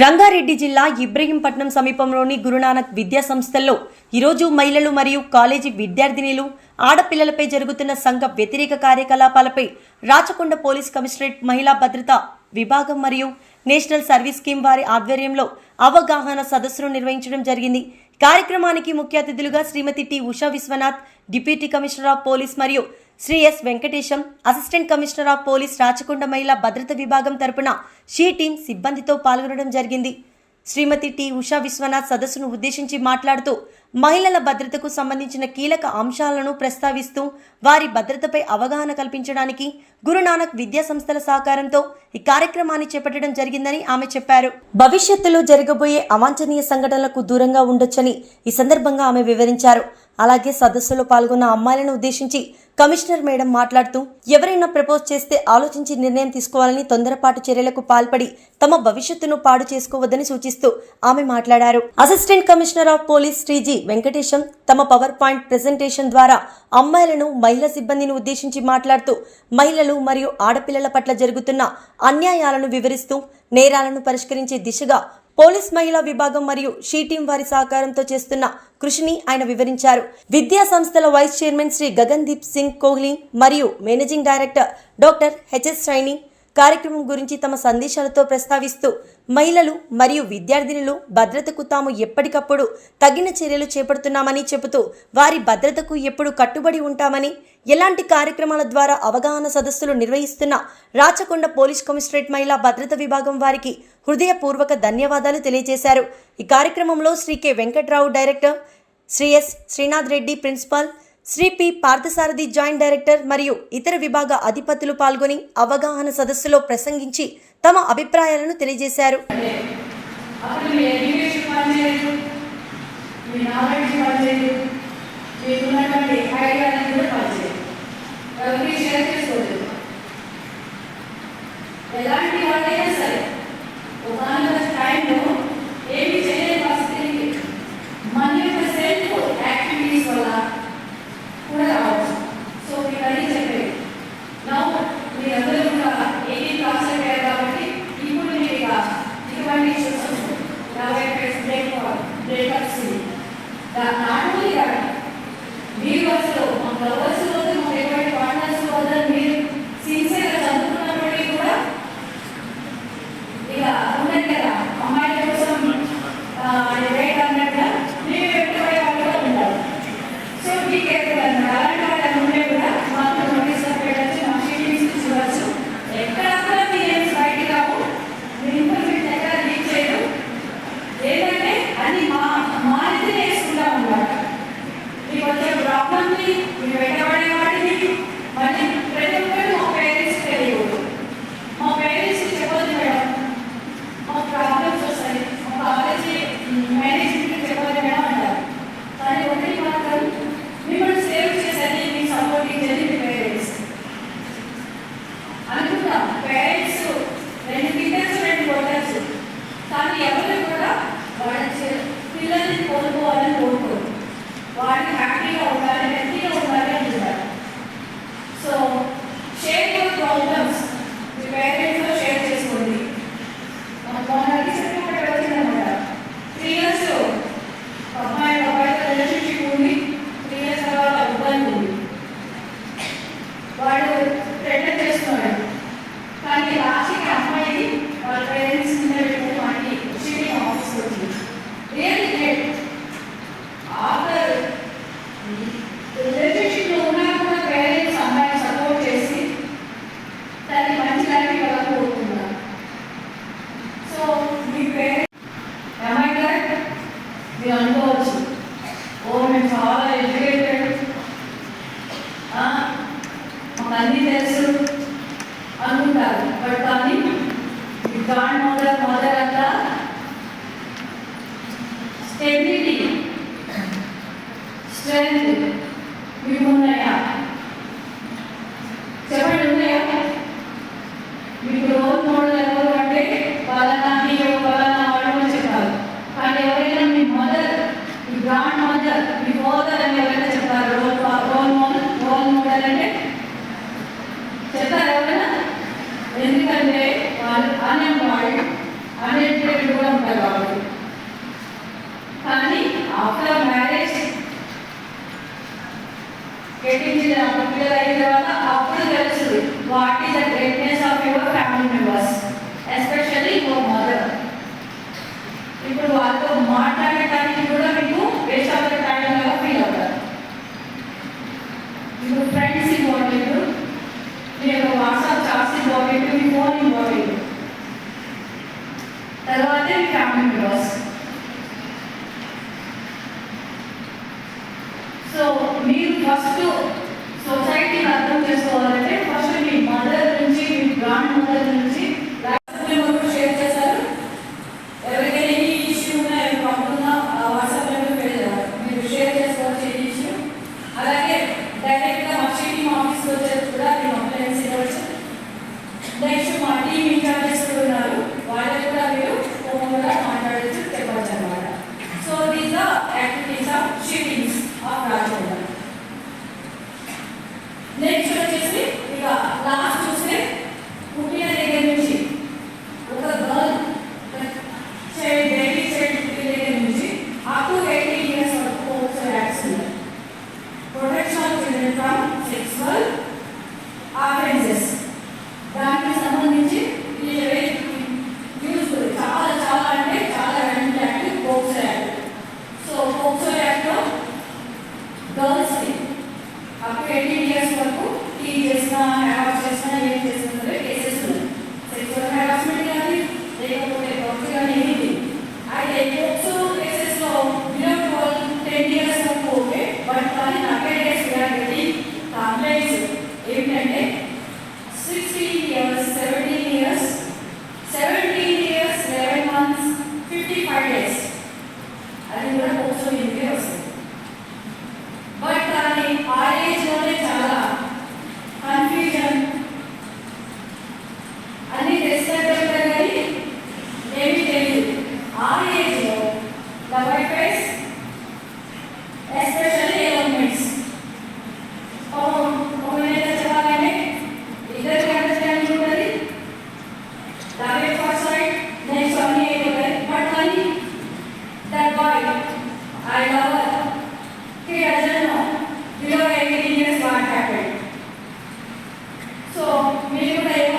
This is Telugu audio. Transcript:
రంగారెడ్డి జిల్లా ఇబ్రహీంపట్నం సమీపంలోని గురునానక్ విద్యా సంస్థల్లో ఈరోజు మహిళలు మరియు కాలేజీ విద్యార్థినిలు ఆడపిల్లలపై జరుగుతున్న సంఘ వ్యతిరేక కార్యకలాపాలపై రాచకొండ పోలీస్ కమిషనరేట్ మహిళా భద్రత విభాగం మరియు నేషనల్ సర్వీస్ స్కీమ్ వారి ఆధ్వర్యంలో అవగాహన సదస్సును నిర్వహించడం జరిగింది. కార్యక్రమానికి ముఖ్య అతిథులుగా Shrimati T Usha Vishwanath deputy commissioner of police మరియు Shri S Venkatesham assistant commissioner of police Rachakonda మహిళా భద్రత విభాగం తరపున షీ టీం సిబ్బందితో పాల్గొనడం జరిగింది. శ్రీమతి టి ఉషా విశ్వనాథ్ సదస్సును ఉద్దేశించి మాట్లాడుతూ మహిళల భద్రతకు సంబంధించిన కీలక అంశాలను ప్రస్తావిస్తూ వారి భద్రతపై అవగాహన కల్పించడానికి గురునానక్ విద్యా సంస్థల సహకారంతో ఈ కార్యక్రమాన్ని చేపట్టడం జరిగిందని ఆమె చెప్పారు. భవిష్యత్తులో జరగబోయే అవాంఛనీయ సంఘటనలకు దూరంగా ఉండొచ్చని ఈ సందర్భంగా ఆమె వివరించారు. అలాగే సదస్సులో పాల్గొన్న అమ్మాయిలను ఉద్దేశించి కమిషనర్ మేడం మాట్లాడుతూ ఎవరైనా ప్రపోజ్ చేస్తే ఆలోచించి నిర్ణయం తీసుకోవాలని తొందరపాటు చర్యలకు పాల్పడి తమ భవిష్యత్తును పాడు చేసుకోవద్దని సూచిస్తూ ఆమె మాట్లాడారు. అసిస్టెంట్ కమిషనర్ ఆఫ్ పోలీస్ శ్రీజీ వెంకటేశం తమ పవర్ పాయింట్ ప్రెజెంటేషన్ ద్వారా అమ్మాయిలను మహిళా సిబ్బందిని ఉద్దేశించి మాట్లాడుతూ మహిళలు మరియు ఆడపిల్లల పట్ల జరుగుతున్న అన్యాయాలను వివరిస్తూ నేరాలను పరిష్కరించే దిశగా పోలీస్ మహిళా విభాగం మరియు షీ టీం వారి సహకారంతో చేస్తున్న కృషిని ఆయన వివరించారు. విద్యా సంస్థల వైస్ చైర్మన్ శ్రీ గగన్దీప్ సింగ్ కోహ్లీ మరియు managing director doctor HS Saini కార్యక్రమం గురించి తమ సందేశాలతో ప్రస్తావిస్తూ మహిళలు మరియు విద్యార్థినులు భద్రతకు తాము ఎప్పటికప్పుడు తగిన చర్యలు చేపడుతున్నామని చెబుతూ వారి భద్రతకు ఎప్పుడు కట్టుబడి ఉంటామని ఎలాంటి కార్యక్రమాల ద్వారా అవగాహన సదస్సులు నిర్వహిస్తున్న రాచకొండ పోలీస్ కమిషనరేట్ మహిళా భద్రత విభాగం వారికి హృదయపూర్వక ధన్యవాదాలు తెలియజేశారు. ఈ కార్యక్రమంలో Shri K Venkatrao director Shri S Srinath Reddy principal Shri P Parthasarathi joint director మరియు ఇతర విభాగ అధిపతులు పాల్గొని అవగాహన సదస్సులో ప్రసంగించి తమ అభిప్రాయాలను తెలియజేశారు. అప్పుడు మీకు వచ్చే ప్రాబ్లమ్ని మీరు వెంటబడే వాటిని మళ్ళీ స్ట్రెంగ్త్ మీకు ఉన్నాయా చెప్పండి ఎదించిన పిల్లలు అయిన తర్వాత అప్పుడు తెలుసు what is the greatness of your family members especially your mother. ఇప్పుడు వాళ్ళతో మాట్లాడటానికి కూడా మీరు ఫస్ట్ సొసైటీని అర్థం చేసుకోవాలంటే గర్ల్స్కి అప్ టు ఎయిటీన్ ఇయర్స్ వరకు టీ చేసినా హ్యావ్ చేసినా ఏం చేసినా సరే కేసెస్ ఉన్నాయి. సెక్చువల్ హ్యారాస్మెంట్ కానీ లేకపోతే sou, mesmo